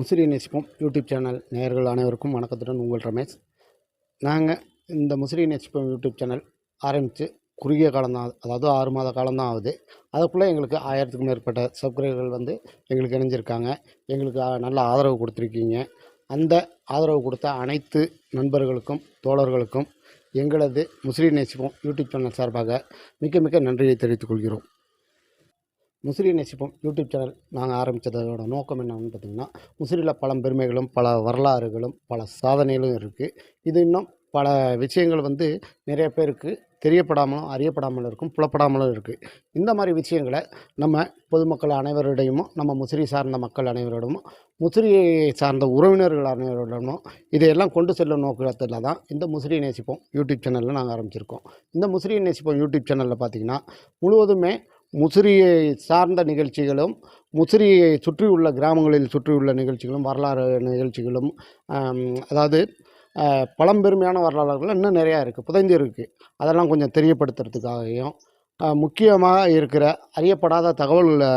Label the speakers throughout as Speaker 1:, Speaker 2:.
Speaker 1: முசிறி நேசிப்போம் YouTube channel நேயர்கள் அனைவருக்கும் வணக்கத்துடன் உங்கள் ரமேஷ். நாங்கள் இந்த முசிறி நேசிப்போம் யூடியூப் சேனல் ஆரம்பித்து குறுகிய காலம்தான் அதாவது ஆறு மாத காலம்தான் ஆகுது. அதுக்குள்ளே எங்களுக்கு ஆயிரத்துக்கும் மேற்பட்ட சப்ஸ்கிரைபர்கள் வந்து எங்களுக்கு இணைஞ்சிருக்காங்க. எங்களுக்கு நல்ல ஆதரவு கொடுத்துருக்கீங்க. அந்த ஆதரவு கொடுத்த அனைத்து நண்பர்களுக்கும் தோழர்களுக்கும் எங்களது முஸ்லீம் நேசிப்போம் யூடியூப் சேனல் சார்பாக மிக்க மிக்க நன்றியை தெரிவித்துக் கொள்கிறோம். முசிறி நேசிப்போம். யூடியூப் சேனல் நாங்கள் ஆரம்பித்ததோட நோக்கம் என்னன்னு பார்த்தீங்கன்னா முசிறியில் பல பெருமைகளும் பல வரலாறுகளும் பல சாதனைகளும் இருக்குது இது இன்னும் பல விஷயங்கள் வந்து நிறைய பேருக்கு தெரியப்படாமலும் அறியப்படாமலும் இருக்கும் புலப்படாமலும் இருக்குது இந்த மாதிரி விஷயங்களை நம்ம பொதுமக்கள் அனைவரிடையும் நம்ம முசிறி சார்ந்த மக்கள் அனைவரிடமும் முசிறியை சார்ந்த உறவினர்கள் அனைவரிடமும் இதையெல்லாம் கொண்டு செல்லும் நோக்கத்தில் தான் இந்த முசிறி நேசிப்போம். யூடியூப் சேனலில் நாங்கள் ஆரம்பிச்சிருக்கோம். இந்த முசிறி நேசிப்போம் யூடியூப் சேனலில் பார்த்தீங்கன்னா முழுவதுமே முசிறியை சார்ந்த நிகழ்ச்சிகளும் முசிறியை சுற்றியுள்ள கிராமங்களில் சுற்றியுள்ள நிகழ்ச்சிகளும் வரலாறு நிகழ்ச்சிகளும் அதாவது பழம்பெருமையான வரலாறுகள் இன்னும் நிறையா இருக்குது புதைந்து இருக்குது அதெல்லாம் கொஞ்சம் தெரியப்படுத்துறதுக்காகவும் முக்கியமாக இருக்கிற அறியப்படாத தகவல்களை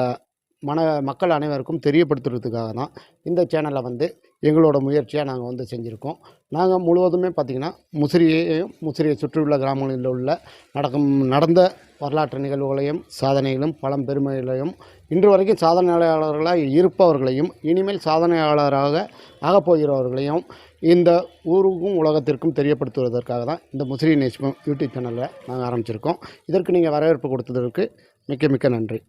Speaker 1: மன மக்கள் அனைவருக்கும் தெரியப்படுத்துறதுக்காக தான் இந்த சேனலை வந்து எங்களோட முயற்சியாக நாங்கள் வந்து செஞ்சுருக்கோம். நாங்கள் முழுவதுமே பார்த்திங்கன்னா முசிறியையும் முசிறியை சுற்றியுள்ள கிராமங்களில் உள்ள நடக்கும் நடந்த வரலாற்று நிகழ்வுகளையும் சாதனைகளும் பழம்பெருமைகளையும் இன்று வரைக்கும் சாதனையாளர்களாக இருப்பவர்களையும் இனிமேல் சாதனையாளராக ஆகப்போகிறவர்களையும் இந்த ஊருக்கும் உலகத்திற்கும் தெரியப்படுத்துவதற்காக தான் இந்த முசிறி நேஷ்மம் யூடியூப் சேனலில் நாங்கள் ஆரம்பிச்சிருக்கோம். இதற்கு நீங்கள் வரவேற்பு கொடுத்ததற்கு மிக்க மிக்க நன்றி.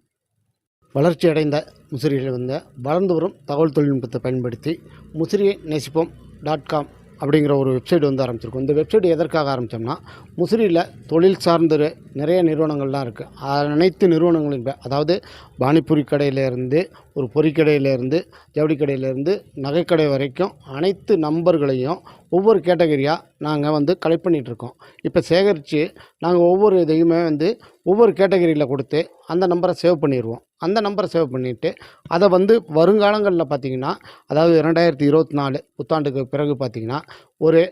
Speaker 1: வளர்ச்சி அடைந்த முசிறியில் வந்த வளர்ந்து வரும் தகவல் தொழில்நுட்பத்தை பயன்படுத்தி முசிறியை நேசிப்போம் டாட் காம் அப்படிங்கிற ஒரு வெப்சைட் வந்து ஆரம்பிச்சிருக்கோம். இந்த வெப்சைட் எதற்காக ஆரம்பித்தோம்னா முசிறியில் தொழில் சார்ந்த நிறைய நிறுவனங்கள்லாம் இருக்குது அனைத்து நிறுவனங்களும் அதாவது பானிபூரி கடையிலேருந்து ஒரு பொறிக்கடையிலேருந்து ஜவுளி கடையிலேருந்து நகைக்கடை வரைக்கும் அனைத்து நம்பர்களையும் ஒவ்வொரு கேட்டகரியாக நாங்கள் வந்து கலெக்ட் பண்ணிகிட்ருக்கோம் இப்போ சேகரித்து நாங்கள் ஒவ்வொரு இதையுமே வந்து ஒவ்வொரு கேட்டகரியில் கொடுத்து அந்த நம்பரை சேவ் பண்ணிடுவோம் அந்த நம்பரை சேவ் பண்ணிவிட்டு அதை வந்து வருங்காலங்களில் பார்த்திங்கன்னா அதாவது ரெண்டாயிரத்தி இருபத்தி நாலு புத்தாண்டுக்கு பிறகு பார்த்திங்கன்னா ஒரு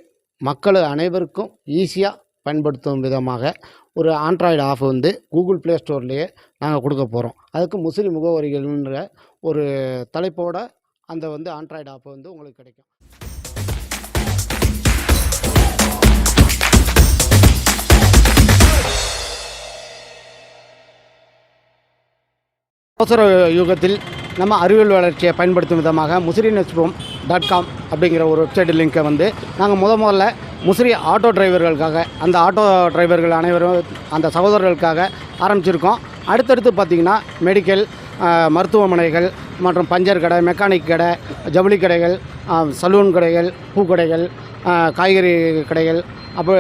Speaker 1: மக்கள் அனைவருக்கும் ஈஸியாக பயன்படுத்தும் விதமாக ஒரு ஆண்ட்ராய்டு ஆஃப் வந்து கூகுள் ப்ளே ஸ்டோர்லேயே நாங்கள் கொடுக்க போகிறோம் அதுக்கு முஸ்லீம் முகவரிகள்ன்ற ஒரு தலைப்போட அந்த வந்து ஆண்ட்ராய்டு ஆப் வந்து உங்களுக்கு கிடைக்கும். அவசர யுகத்தில் நம்ம அறிவியல் வளர்ச்சியை பயன்படுத்தும் விதமாக முசிறி ரூம் டாட் காம் அப்படிங்கிற ஒரு வெப்சைட் லிங்க்கை வந்து நாங்கள் முத முதல்ல முசிறி ஆட்டோ டிரைவர்களுக்காக அந்த ஆட்டோ டிரைவர்கள் அனைவரும் அந்த சகோதரர்களுக்காக ஆரம்பிச்சிருக்கோம். அடுத்தடுத்து பார்த்திங்கன்னா மெடிக்கல் மருத்துவமனைகள் மற்றும் பஞ்சர் கடை மெக்கானிக் கடை ஜவுளி கடைகள் சலூன் கடைகள் பூக்கடைகள் காய்கறி கடைகள். அப்போ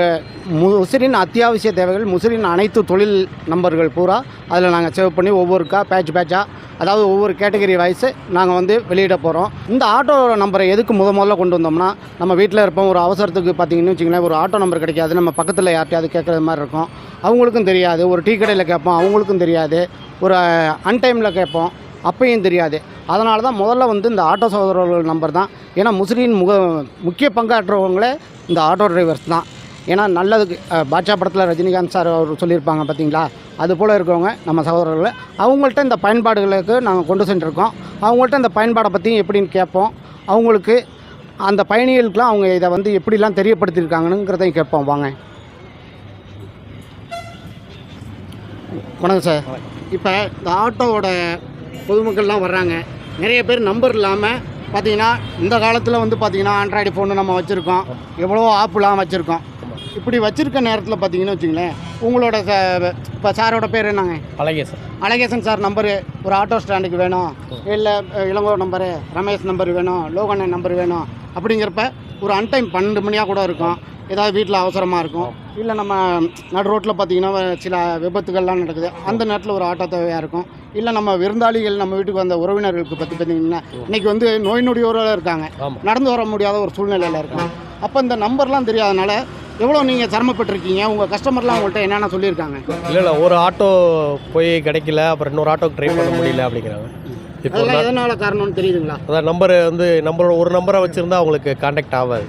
Speaker 1: முசிறின் அத்தியாவசிய தேவைகள் முசிறின் அனைத்து தொழில் நம்பர்கள் பூரா அதில் நாங்கள் சேவ் பண்ணி ஒவ்வொருக்கா பேட்ச் பேட்சாக அதாவது ஒவ்வொரு கேட்டகரி வைஸு நாங்கள் வந்து வெளியிட போகிறோம் இந்த ஆட்டோ நம்பரை எதுக்கு முத முதல்ல கொண்டு வந்தோம்னா நம்ம வீட்டில் இருப்போம் ஒரு அவசரத்துக்கு பார்த்தீங்கன்னு வச்சிங்களேன் ஒரு ஆட்டோ நம்பர் கிடைக்காது. நம்ம பக்கத்தில் யார்ட்டையாவது கேட்குறது மாதிரி இருக்கும். அவங்களுக்கும் தெரியாது. ஒரு டீ கடையில் கேட்போம் அவங்களுக்கும் தெரியாது. ஒரு அன்டைமில் கேட்போம். அப்பையும் தெரியாது. அதனால தான் முதல்ல வந்து இந்த ஆட்டோ சகோதரர்கள் நம்பர் தான். ஏன்னா முஸ்லீம் முக முக்கிய பங்காற்றுறவங்களே இந்த ஆட்டோ டிரைவர்ஸ் தான். ஏன்னா நல்லதுக்கு பாட்சா பாட்ஷா படத்தில் ரஜினிகாந்த் சார் அவர் சொல்லியிருப்பாங்க பார்த்தீங்களா அது போல் இருக்கவங்க நம்ம சகோதரர்கள். அவங்கள்ட்ட இந்த பயன்பாடுகளுக்கு நாங்கள் கொண்டு சென்றிருக்கோம். அவங்கள்ட்ட இந்த பயன்பாடை பற்றியும் எப்படின்னு கேட்போம். அவங்களுக்கு அந்த பயணிகளுக்கெலாம் அவங்க இதை வந்து எப்படிலாம் தெரியப்படுத்தியிருக்காங்கங்கிறதையும் கேட்போம். வாங்க. வணக்கம் சார். இப்போ இந்த ஆட்டோவோட பொதுமக்கள்லாம் வர்றாங்க. நிறைய பேர் நம்பர் இல்லாமல் பார்த்தீங்கன்னா இந்த காலத்தில் வந்து பார்த்தீங்கன்னா ஆண்ட்ராய்டு ஃபோனு நம்ம வச்சுருக்கோம். எவ்வளோ ஆப்லாம் வச்சுருக்கோம். இப்படி வச்சுருக்க நேரத்தில் பார்த்தீங்கன்னு வச்சுங்களேன் உங்களோட இப்போ சாரோட பேர் என்னங்க?
Speaker 2: அழகே சார்
Speaker 1: அழகேசன் சார் நம்பரு ஒரு ஆட்டோ ஸ்டாண்டுக்கு வேணும். இல்லை இளங்கோ நம்பரு ரமேஷ் நம்பர் வேணும் லோகண்ணன் நம்பர் வேணும். அப்படிங்கிறப்ப ஒரு அன்டைம் பன்னெண்டு மணியாக கூட இருக்கும். ஏதாவது வீட்டில் அவசரமாக இருக்கும். இல்லை நம்ம நடு ரோட்டில் பார்த்தீங்கன்னா சில விபத்துகள்லாம் நடக்குது. அந்த நேரத்தில் ஒரு ஆட்டோ தேவையாக இருக்கும். இல்லை நம்ம விருந்தாளிகள் நம்ம வீட்டுக்கு வந்த உறவினர்களுக்கு பற்றி பார்த்தீங்கன்னா இன்னைக்கு வந்து நோய் நொடியோரோட இருக்காங்க. நடந்து வர முடியாத ஒரு சூழ்நிலையில் இருக்காங்க. அப்போ இந்த நம்பர்லாம் தெரியாதனால எவ்வளோ நீங்கள் சிரமப்பட்டிருக்கீங்க? உங்கள் கஸ்டமர்லாம் உங்கள்கிட்ட என்னென்ன சொல்லியிருக்காங்க?
Speaker 2: இல்லை இல்லை ஒரு ஆட்டோ போய் கிடைக்கல அப்புறம் இன்னொரு ஆட்டோக்கு ட்ரை பண்ண முடியல அப்படிங்கிறாங்க. இப்போ
Speaker 1: எதனால் காரணம்னு தெரியுதுங்களா?
Speaker 2: அதான் நம்பர் வந்து நம்பரோட ஒரு நம்பரை வச்சுருந்தா அவங்களுக்கு காண்டாக்ட் ஆகாது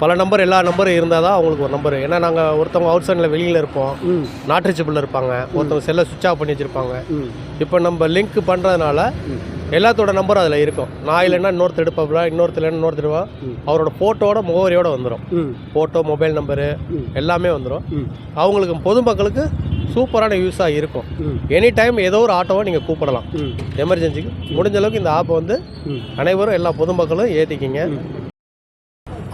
Speaker 2: பல நம்பர் எல்லா நம்பரும் இருந்தால் தான் அவங்களுக்கு ஒரு நம்பர். ஏன்னா நாங்கள் ஒருத்தவங்க அவுட் சைடில் வெளியில் இருப்போம்.
Speaker 1: ம்.
Speaker 2: நாட் ரீச்சபிளில் இருப்பாங்க. ஒருத்தவங்க செல்லை சுவிட்ச் ஆஃப் பண்ணி வச்சுருப்பாங்க. இப்போ நம்ம லிங்க் பண்ணுறதுனால எல்லாத்தோட நம்பரும் அதில் இருக்கும். நான் இல்லைன்னா இன்னொருத்தர் எடுப்பாப்புல இன்னொருத்தர் இல்லைன்னா இன்னொருத்தர் எடுப்பா.
Speaker 1: ம்.
Speaker 2: அவரோட ஃபோட்டோட முகவரியோட வந்துடும் ஃபோட்டோ மொபைல் நம்பரு. எல்லாமே வந்துடும் அவங்களுக்கு பொதுமக்களுக்கு சூப்பரான யூஸாக இருக்கும். எனி டைம் ஏதோ ஒரு ஆட்டோவை நீங்கள் கூப்பிடலாம். எமர்ஜென்சிக்கு முடிஞ்ச அளவுக்கு இந்த ஆப்பை வந்து அனைவரும் எல்லா பொதுமக்களும் ஏற்றிக்கிங்க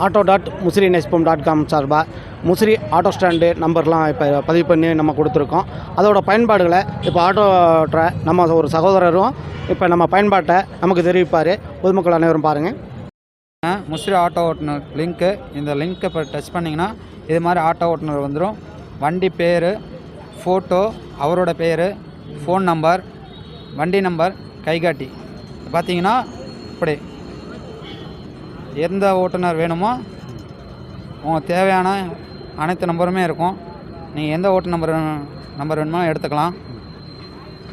Speaker 1: ஆட்டோ டாட் முசிறி நெஸ்பம் டாட் காம் சார்பாக முசிறி ஆட்டோ ஸ்டாண்டு நம்பர்லாம் இப்போ பதிவு பண்ணி நம்ம கொடுத்துருக்கோம். அதோட பயன்பாடுகளை இப்போ ஆட்டோ ஓட்டுற நம்ம ஒரு சகோதரரும் இப்போ நம்ம பயன்பாட்டை நமக்கு தெரிவிப்பார். பொதுமக்கள் அனைவரும் பாருங்கள்
Speaker 3: முஸ்ரி ஆட்டோ ஓட்டுநர் லிங்க்கு இந்த லிங்க்கை இப்போ டச் பண்ணிங்கன்னா இது மாதிரி ஆட்டோ ஓட்டுநர் வந்துடும் வண்டி பேர் ஃபோட்டோ அவரோட பேர் ஃபோன் நம்பர் வண்டி நம்பர் கைகாட்டி. பார்த்தீங்கன்னா இப்படி. எந்த ஓட்டுநர் வேணுமோ உங்களுக்கு தேவையான அனைத்து நம்பருமே இருக்கும். நீங்கள் எந்த ஓட்டு நம்பர் நம்பர் வேணுமோ எடுத்துக்கலாம்.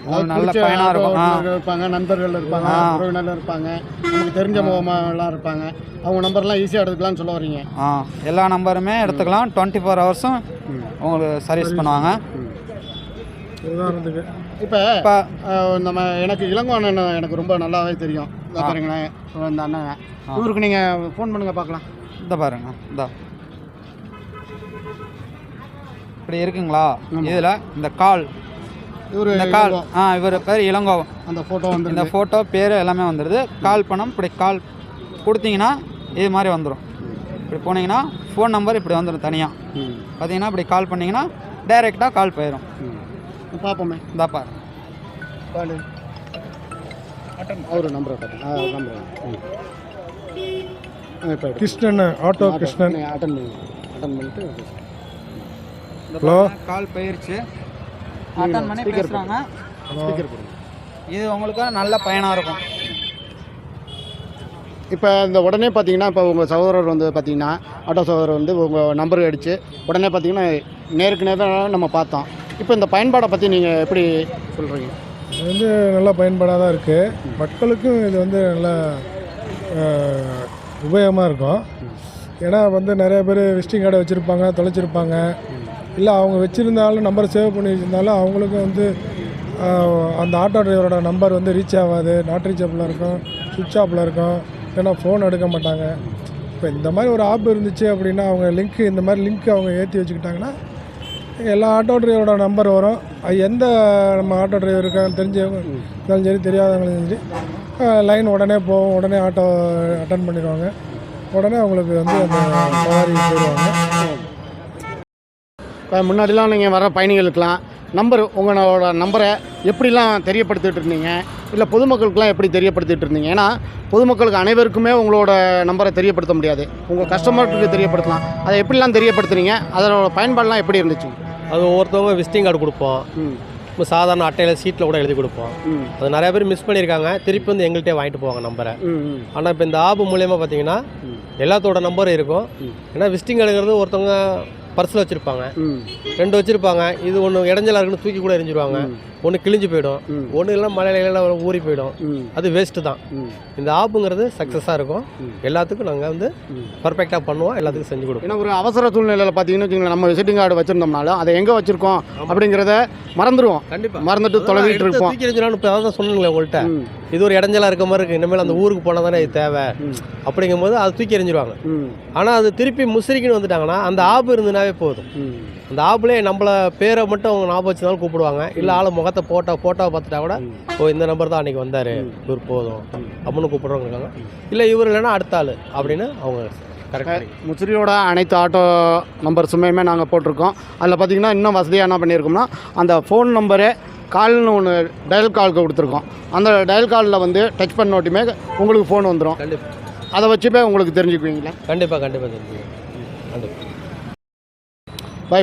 Speaker 3: உங்களுக்கு நல்ல பயனாக இருக்கும்.
Speaker 1: இருப்பாங்க நண்பர்கள் இருப்பாங்க. உறவினர்கள் இருப்பாங்க நமக்கு தெரிஞ்ச முகமெல்லாம் இருப்பாங்க. அவங்க நம்பர்லாம் ஈஸியாக எடுத்துக்கலாம்னு சொல்ல வரீங்க
Speaker 3: ஆ. எல்லா நம்பருமே எடுத்துக்கலாம். டுவெண்ட்டி ஃபோர் ஹவர்ஸும் உங்களுக்கு சர்வீஸ் பண்ணுவாங்க.
Speaker 1: உதாரணத்துக்கு. இப்போ
Speaker 3: இப்போ
Speaker 1: நம்ம எனக்கு இளங்கோ அண்ணன் எனக்கு ரொம்ப நல்லாவே தெரியும். இந்த. பாருங்களேன் இந்த அண்ணன். இவருக்கு நீங்கள் ஃபோன் பண்ணுங்கள் பார்க்கலாம்.
Speaker 3: இந்த பாருங்க இந்த. இப்படி இருக்குங்களா. இதில் இந்த கால்.
Speaker 1: இவரு
Speaker 3: இந்த கால். ஆ இவர் பேர் இளங்கோ.
Speaker 1: அந்த ஃபோட்டோ வந்து
Speaker 3: இந்த ஃபோட்டோ பேர் எல்லாமே வந்துடுது கால் பண்ணோம் இப்படி கால் கொடுத்தீங்கன்னா இது மாதிரி வந்துடும் இப்படி போனீங்கன்னா ஃபோன் நம்பர் இப்படி வந்துடும் தனியாக பார்த்தீங்கன்னா இப்படி கால் பண்ணிங்கன்னா டைரெக்டாக கால் போயிடும்
Speaker 1: பார்ப்போமே
Speaker 3: பாரு
Speaker 1: காலு அவர் நம்பரை பார்த்தேன் நம்பர் இப்போ
Speaker 4: கிருஷ்ணன் ஆட்டோ கிருஷ்ணன்.
Speaker 1: அட்டன் பண்ணி. அட்டன் பண்ணிட்டு?
Speaker 3: பாருங்க, கால் போயிருச்சு. அட்டன் பண்ணி பேசுகிறாங்க
Speaker 1: ஸ்பீக்கர் கொடுங்க
Speaker 3: இது உங்களுக்கு நல்ல பயனாக இருக்கும்.
Speaker 1: இப்போ இந்த உடனே பார்த்தீங்கன்னா இப்போ உங்கள் சகோதரர் வந்து பார்த்தீங்கன்னா ஆட்டோ சகோதரர் வந்து உங்கள் நம்பருக்கு அடித்து உடனே பார்த்தீங்கன்னா நேருக்கு நேரம் நம்ம பார்த்தோம். இப்போ இந்த பயன்பாடை பற்றி நீங்கள் எப்படி சொல்கிறீங்க
Speaker 4: இது வந்து நல்ல பயன்பாடாக தான் இருக்குது மக்களுக்கும் இது வந்து நல்லா உபயோகமாக இருக்கும். ஏன்னா வந்து நிறைய பேர் விசிட்டிங் கார்டை வச்சுருப்பாங்க தொலைச்சிருப்பாங்க. இல்லை அவங்க வச்சுருந்தாலும் நம்பர் சேவ் பண்ணி வச்சுருந்தாலும் அவங்களுக்கும் வந்து அந்த ஆட்டோ டிரைவரோட நம்பர் வந்து ரீச் ஆகாது. நாட் ரீச்சபிளாக இருக்கும். சுவிட்ச் ஆஃபில் இருக்கும். ஏன்னா ஃபோன் எடுக்க மாட்டாங்க. இப்போ இந்த மாதிரி ஒரு ஆப் இருந்துச்சு அப்படின்னா அவங்க லிங்க் இந்த மாதிரி லிங்க் அவங்க ஏற்றி வச்சுக்கிட்டாங்கன்னா எல்லா ஆட்டோ டிரைவரோட நம்பர் வரும். அது எந்த நம்ம ஆட்டோ டிரைவர் இருக்காங்க தெரிஞ்சவங்க இருந்தாலும் சரி தெரியாதவங்களும் சரி லைன் உடனே போவோம் உடனே ஆட்டோ அட்டன் பண்ணிடுவாங்க. உடனே அவங்களுக்கு வந்து அந்த சவாரி போயிடுவாங்க
Speaker 1: இப்போ முன்னாடிலாம் நீங்கள் வர பயணிகளுக்கெலாம் நம்பர் உங்களோட நம்பரை எப்படிலாம் தெரியப்படுத்திட்டு இருந்தீங்க இல்லை பொதுமக்களுக்கெல்லாம் எப்படி தெரியப்படுத்திட்டு இருந்தீங்க ஏன்னா பொதுமக்களுக்கு அனைவருக்குமே உங்களோட நம்பரை தெரியப்படுத்த முடியாது. உங்கள் கஸ்டமருக்கு தெரியப்படுத்தலாம். அதை எப்படிலாம் தெரியப்படுத்துறீங்க? அதோட பயன்பாடுலாம் எப்படி இருந்துச்சு?
Speaker 2: அது ஒவ்வொருத்தவங்க விசிட்டிங் கார்டு கொடுப்போம். இப்போ சாதாரண அட்டையில் சீட்டில் கூட எழுதி கொடுப்போம். அது நிறைய பேர் மிஸ் பண்ணியிருக்காங்க. திருப்பி வந்து எங்கள்கிட்டே வாங்கிட்டு போவாங்க நம்பரை. ஆனால் இப்போ இந்த ஆப் மூலியமாக பார்த்தீங்கன்னா. எல்லாத்தோட நம்பரும் இருக்கும். ஏன்னா விசிட்டிங் கார்டுங்கிறது ஒருத்தவங்க பர்ஸில் வச்சுருப்பாங்க. ரெண்டு வச்சுருப்பாங்க. இது ஒன்று இடைஞ்சலா இருக்குன்னு தூக்கி கூட எரிஞ்சிருவாங்க ஒன்று கிழிஞ்சு போயிடும். ஒன்று இல்லைன்னா மழையில ஊறி போயிடும். அது வேஸ்ட்டு தான். இந்த ஆப்புங்கிறது சக்ஸஸாக இருக்கும். எல்லாத்துக்கும் நாங்கள் வந்து. பர்ஃபெக்டாக பண்ணுவோம். எல்லாத்துக்கும் செஞ்சு கொடுப்போம்.
Speaker 1: ஏன்னா ஒரு அவசர சூழ்நிலையில் பார்த்தீங்கன்னு வச்சுக்கோங்களேன் நம்ம விசிட்டிங் கார்டு வச்சுருந்தோம்னாலும் அதை எங்கே வச்சுருக்கோம் அப்படிங்கிறத மறந்துடுவோம்
Speaker 2: கண்டிப்பாக
Speaker 1: மறந்துட்டு தொலைவிட்டு இருப்போம்.
Speaker 2: இப்போ அதான் சொன்னீங்களே உங்கள்கிட்ட இது ஒரு இடைஞ்சலா இருக்க மாதிரி இருக்குது இனிமேல் அந்த ஊருக்கு போனால் தானே இது தேவை.
Speaker 1: ம்.
Speaker 2: அப்படிங்கும்போது அது தூக்கி எறிஞ்சிருவாங்க. ஆனால் அது திருப்பி முசிறிக்குன்னு வந்துட்டாங்கன்னா அந்த ஆப் இருந்தனாவே போதும். அந்த ஆப்லேயே நம்மள பேரை மட்டும் அவங்க ஞாபகம் வச்சுனாலும் கூப்பிடுவாங்க. இல்லை ஆள் முகத்தை போட்டோ ஃபோட்டோவை பார்த்துட்டா கூட ஓ இந்த நம்பர் தான் அன்றைக்கி வந்தார். இவர் போதும். அப்படின்னு கூப்பிடுறவங்க இருக்காங்க இல்லை இவர் இல்லைன்னா அடுத்த ஆள் அப்படின்னு அவங்க கரெக்டாக
Speaker 1: முசிறியோட அனைத்து ஆட்டோ நம்பர்ஸுமே நாங்கள் போட்டிருக்கோம். அதில் பார்த்தீங்கன்னா இன்னும் வசதியாக என்ன பண்ணியிருக்கோம்னா அந்த ஃபோன் நம்பரு கால்னு ஒன்று டயல் கால் கொடுத்துருக்கோம். அந்த டயல் காலில் வந்து டச் பண்ண நோட்டியுமே உங்களுக்கு ஃபோன் வந்துடும்
Speaker 2: கண்டிப்பாக
Speaker 1: அதை வச்சுப்பே உங்களுக்கு தெரிஞ்சுக்குவீங்களா?
Speaker 2: கண்டிப்பாக கண்டிப்பாக தெரிஞ்சுக்கணும் கண்டிப்பாக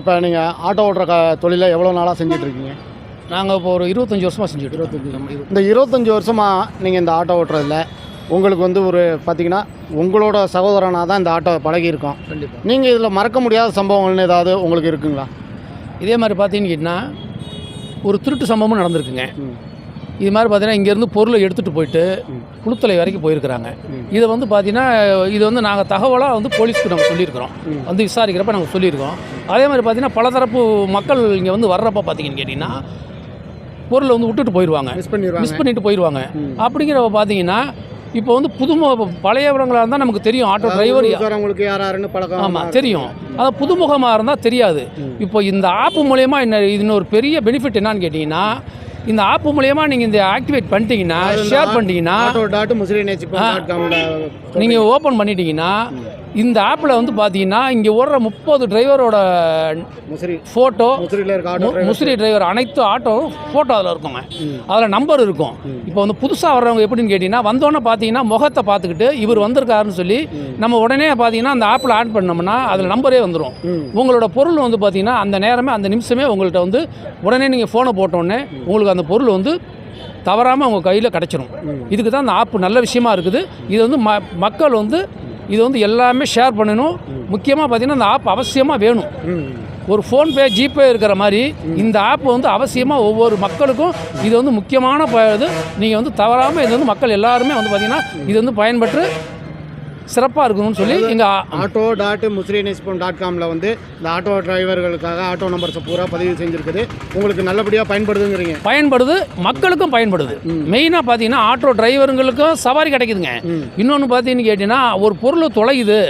Speaker 1: இப்போ நீங்கள் ஆட்டோ ஓட்டுற க தொழிலை எவ்வளோ நாளாக செஞ்சிட்ருக்கீங்க
Speaker 5: நாங்கள் இப்போ ஒரு இருபத்தஞ்சி வருஷமாக செஞ்சுட்டு
Speaker 1: இருபத்தஞ்சி. இந்த இருபத்தஞ்சி வருஷமாக நீங்கள் இந்த ஆட்டோ ஓட்டுறதுல உங்களுக்கு வந்து ஒரு பார்த்தீங்கன்னா உங்களோட சகோதரனாக தான் இந்த ஆட்டோ பழகியிருக்கோம்
Speaker 5: கண்டிப்பாக
Speaker 1: நீங்கள் இதில் மறக்க முடியாத சம்பவங்கள்னு ஏதாவது உங்களுக்கு இருக்குங்களா?
Speaker 5: இதே மாதிரி பார்த்தீங்கன்னா ஒரு திருட்டு சம்பவமும் நடந்திருக்குங்க. இது மாதிரி பார்த்தீங்கன்னா இங்கேருந்து பொருளை எடுத்துகிட்டு போயிட்டு. குளுத்தலை வரைக்கும் போயிருக்கிறாங்க. இதை வந்து பார்த்தீங்கன்னா இது வந்து நாங்கள் தகவலாக வந்து போலீஸ்க்கு நம்ம சொல்லியிருக்கிறோம். வந்து விசாரிக்கிறப்ப நாங்கள் சொல்லியிருக்கோம். அதே மாதிரி பார்த்தீங்கன்னா பலதரப்பு மக்கள் இங்கே வந்து வர்றப்ப பார்த்தீங்கன்னு கேட்டிங்கன்னா பொருளை வந்து விட்டுட்டு போயிடுவாங்க.
Speaker 1: மிஸ் பண்ணிடுவாங்க.
Speaker 5: மிஸ் பண்ணிட்டு போயிடுவாங்க. அப்படிங்கிறப்ப பார்த்தீங்கன்னா இப்போ வந்து புதுமுக பழையவர்களாக இருந்தால் நமக்கு தெரியும். ஆட்டோ டிரைவர்
Speaker 1: உங்களுக்கு யார் யாருன்னு பழக்கம்
Speaker 5: ஆமாம் தெரியும். அதான் புதுமுகமாக இருந்தால் தெரியாது. இப்போ இந்த ஆப் மூலயமா என்ன இது ஒரு பெரிய பெனிஃபிட் என்னன்னு கேட்டிங்கன்னா இந்த ஆப் மூலயமா நீங்கள் இந்த ஆக்டிவேட் பண்ணிட்டீங்கன்னா ஷேர் பண்ணிட்டீங்கன்னா நீங்கள் ஓப்பன் பண்ணிட்டீங்கன்னா இந்த ஆப்பில் வந்து பார்த்தீங்கன்னா இங்கே ஓடுற முப்பது டிரைவரோட ஃபோட்டோ முசிறி டிரைவர் அனைத்து ஆட்டோ ஃபோட்டோ அதில் இருக்குங்க. அதில் நம்பர் இருக்கும். இப்போ வந்து புதுசாக வர்றவங்க எப்படின்னு கேட்டிங்கன்னா வந்தோன்னே பார்த்தீங்கன்னா முகத்தை பார்த்துக்கிட்டு இவர் வந்திருக்காருன்னு சொல்லி நம்ம உடனே பார்த்தீங்கன்னா அந்த ஆப்பில் ஆட் பண்ணோம்னா அதில் நம்பரே வந்துடும். உங்களோட பொருள் வந்து பார்த்தீங்கன்னா அந்த நேரமே அந்த நிமிஷமே உங்கள்கிட்ட வந்து உடனே நீங்கள் ஃபோனை போட்டோடனே உங்களுக்கு அந்த பொருள் வந்து தவறாமல் உங்கள் கையில் கிடச்சிரும். இதுக்கு தான் அந்த ஆப் நல்ல விஷயமா இருக்குது. இது வந்து ம மக்கள் வந்து இது வந்து எல்லாமே ஷேர் பண்ணணும். முக்கியமாக பார்த்தீங்கன்னா அந்த ஆப் அவசியமாக வேணும். ஒரு ஃபோன்பே ஜிபே இருக்கிற மாதிரி இந்த ஆப் வந்து அவசியமாக ஒவ்வொரு மக்களுக்கும் இது வந்து முக்கியமான இது. நீங்கள் வந்து தவறாமல் இது வந்து மக்கள் எல்லாருமே வந்து பார்த்தீங்கன்னா இது வந்து பயன்பெற்று சிறப்பாக இருக்கணும்னு சொல்லி எங்கள்
Speaker 1: ஆட்டோ டாட் முசிறி நேசிப்பம் டாட் காமில் வந்து இந்த ஆட்டோ டிரைவர்களுக்காக ஆட்டோ நம்பர்ஸை பூரா பதிவு செஞ்சுருக்குது. உங்களுக்கு நல்லபடியாக பயன்படுதுங்கிறீங்க.
Speaker 5: பயன்படுது மக்களுக்கும் பயன்படுது. மெயினாக பார்த்தீங்கன்னா ஆட்டோ டிரைவருங்களுக்கும் சவாரி கிடைக்குதுங்க. இன்னொன்று பார்த்தீங்கன்னு கேட்டிங்கன்னா ஒரு பொருள் தொலையுது.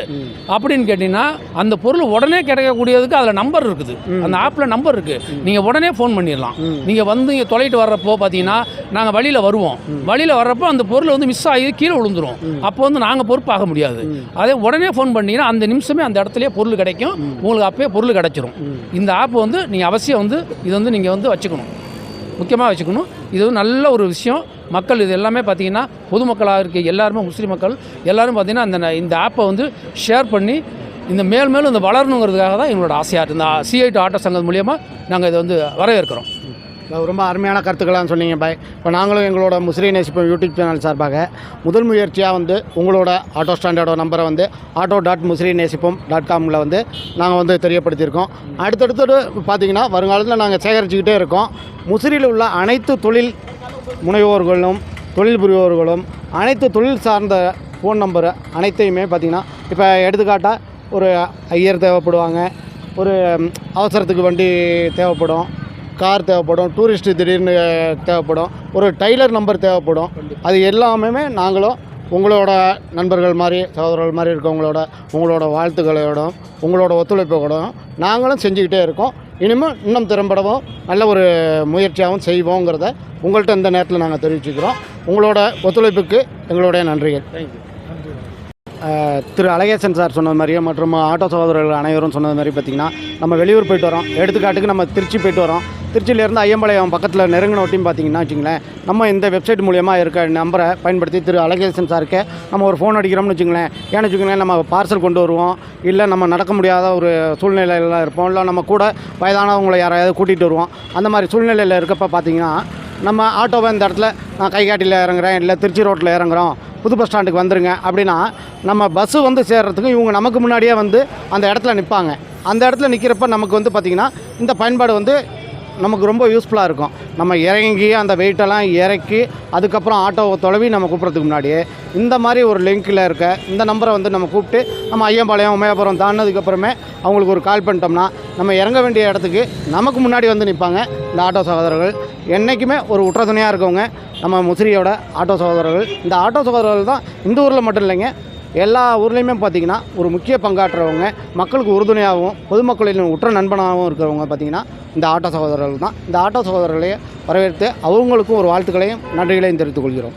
Speaker 5: அப்படின்னு கேட்டிங்கன்னா அந்த பொருள் உடனே கிடைக்கக்கூடியதுக்கு அதில் நம்பர் இருக்குது. அந்த ஆப்பில் நம்பர் இருக்குது நீங்கள் உடனே ஃபோன் பண்ணிடலாம். நீங்கள் வந்து இங்கே தொலைட்டு வர்றப்போ பார்த்தீங்கன்னா நாங்கள் வழியில் வருவோம். வழியில் வர்றப்போ அந்த பொருள் வந்து மிஸ் ஆகி கீழே விழுந்துரும். அப்போ வந்து நாங்கள் பொறுப்பாக முடியாது. அதே உடனே ஃபோன் பண்ணீங்கன்னா அந்த நிமிஷமே அந்த இடத்துலயே பொருள் கிடைக்கும். உங்களுக்கு அப்பயே பொருள் கிடைச்சிரும். இந்த ஆப் வந்து நீங்கள் அவசியம் வந்து இது வந்து நீங்கள் வந்து வச்சுக்கணும். முக்கியமாக வச்சுக்கணும். இது வந்து நல்ல ஒரு விஷயம். மக்கள் இது எல்லாமே பார்த்தீங்கன்னா பொதுமக்களாக இருக்க எல்லாருமே முஸ்லீம் மக்கள் எல்லாரும் பார்த்தீங்கன்னா அந்த இந்த ஆப்பை வந்து ஷேர் பண்ணி இந்த மேல் மேலும் இந்த வளரணுங்கிறதுக்காக தான் எங்களோட ஆசையாக இருக்குது இந்த சிஐடி ஆட்டோ சங்கம் மூலியமாக நாங்கள் இதை வந்து வரவேற்கிறோம்.
Speaker 1: ரொம்ப அருமையான கருத்துக்களாக சொன்னீங்க பாய். இப்போ நாங்களும் எங்களோட முசிறி நேசிப்போம் யூடியூப் சேனல் சார்பாக முதல் முயற்சியாக வந்து உங்களோட ஆட்டோ ஸ்டாண்டர்டோட நம்பரை வந்து ஆட்டோ டாட் முசிறி நேசிப்போம் டாட் காமில் வந்து நாங்கள் வந்து தெரியப்படுத்தியிருக்கோம். அடுத்தடுத்து பார்த்தீங்கன்னா வருங்காலத்தில் நாங்கள் சேகரிச்சுக்கிட்டே இருக்கோம். முசிறியில் உள்ள அனைத்து தொழில் முனைவோர்களும் தொழில் புரிவோர்களும் அனைத்து தொழில் சார்ந்த ஃபோன் நம்பரு அனைத்தையுமே பார்த்திங்கன்னா இப்போ எடுத்துக்காட்டாக ஒரு ஐயர் தேவைப்படுவாங்க ஒரு அவசரத்துக்கு வண்டி தேவைப்படும் கார் தேவைப்படும் டூரிஸ்ட் திடீர்னு தேவைப்படும் ஒரு டைலர் நம்பர் தேவைப்படும். அது எல்லாமே நாங்களும் உங்களோட நண்பர்கள் மாதிரி சகோதரர்கள் மாதிரி இருக்கவங்களோட உங்களோட வாழ்த்துக்களோடும் உங்களோட ஒத்துழைப்போடும் நாங்களும் செஞ்சுக்கிட்டே இருக்கோம். இனிமேல் இன்னும் திறம்படவும் நல்ல ஒரு முயற்சியாகவும் செய்வோங்கிறத உங்கள்கிட்ட இந்த நேரத்தில் நாங்கள் தெரிவிச்சுக்கிறோம். உங்களோட ஒத்துழைப்புக்கு எங்களுடைய நன்றிகள். திரு அழகேசன் சார் சொன்னது மாதிரியே மற்றும் ஆட்டோ சகோதரர்கள் அனைவரும் சொன்னது மாதிரி பார்த்திங்கன்னா நம்ம வெளியூர் போயிட்டு வரோம். எடுத்துக்காட்டுக்கு நம்ம திருச்சி போயிட்டு வரோம். திருச்சியிலேருந்து ஐயம்பாளையம் பக்கத்தில் நெருங்கின ஒட்டின்னு பார்த்தீங்கன்னா வச்சுங்களேன் நம்ம இந்த வெப்சைட் மூலியமாக இருக்க நம்பரை பயன்படுத்தி திரு அழகேசன் சாருக்கு நம்ம ஒரு ஃபோன் அடிக்கிறோம்னு வச்சுங்களேன். ஏன்னு வச்சுக்கோங்களேன் நம்ம பார்சல் கொண்டு வருவோம். இல்லை நம்ம நடக்க முடியாத ஒரு சூழ்நிலையில் இருப்போம். இல்லை நம்ம கூட வயதானவங்களை யாரையாவது கூட்டிகிட்டு வருவோம். அந்த மாதிரி சூழ்நிலையில் இருக்கப்போ பார்த்தீங்கன்னா நம்ம ஆட்டோவை இந்த இடத்துல நான் கைகாட்டியில் இறங்குறேன். இல்லை திருச்சி ரோட்டில் இறங்குறோம். புது பஸ் ஸ்டாண்டுக்கு வந்துருங்க. அப்படின்னா நம்ம பஸ்ஸு வந்து சேர்றதுக்கு இவங்க நமக்கு முன்னாடியே வந்து அந்த இடத்துல நிற்பாங்க அந்த இடத்துல நிற்கிறப்ப நமக்கு வந்து பார்த்திங்கன்னா இந்த பயன்பாடு வந்து நமக்கு ரொம்ப யூஸ்ஃபுல்லாக இருக்கும். நம்ம இறங்கி அந்த வெயிட்டெல்லாம் இறக்கி அதுக்கப்புறம் ஆட்டோவை தொலைவி நம்ம கூப்பிட்றதுக்கு முன்னாடியே இந்த மாதிரி ஒரு லிங்க்கில் இருக்க இந்த நம்பரை வந்து நம்ம கூப்பிட்டு நம்ம ஐயம்பாளையம் உமையாபுரம் தாண்டினதுக்கப்புறமே அவங்களுக்கு ஒரு கால் பண்ணிட்டோம்னா நம்ம இறங்க வேண்டிய இடத்துக்கு நமக்கு முன்னாடி வந்து நிற்பாங்க இந்த ஆட்டோ சகோதரர்கள். என்றைக்குமே ஒரு உற்ற துணையாக இருக்கவங்க நம்ம முசிறியோட ஆட்டோ சகோதரர்கள். இந்த ஆட்டோ சகோதரர்கள் தான் இந்த ஊரில் மட்டும் இல்லைங்க எல்லா ஊர்லேயுமே பார்த்திங்கன்னா ஒரு முக்கிய பங்காற்றுறவங்க மக்களுக்கு உறுதுணையாகவும் பொதுமக்களின் உற்ற நண்பனாகவும் இருக்கிறவங்க பார்த்திங்கன்னா இந்த ஆட்டோ சகோதரர்கள் தான். இந்த ஆட்டோ சகோதரர்களையும் வரவேற்று அவங்களுக்கும் ஒரு வாழ்த்துக்களையும் நன்றிகளையும் தெரிவித்துக் கொள்கிறோம்.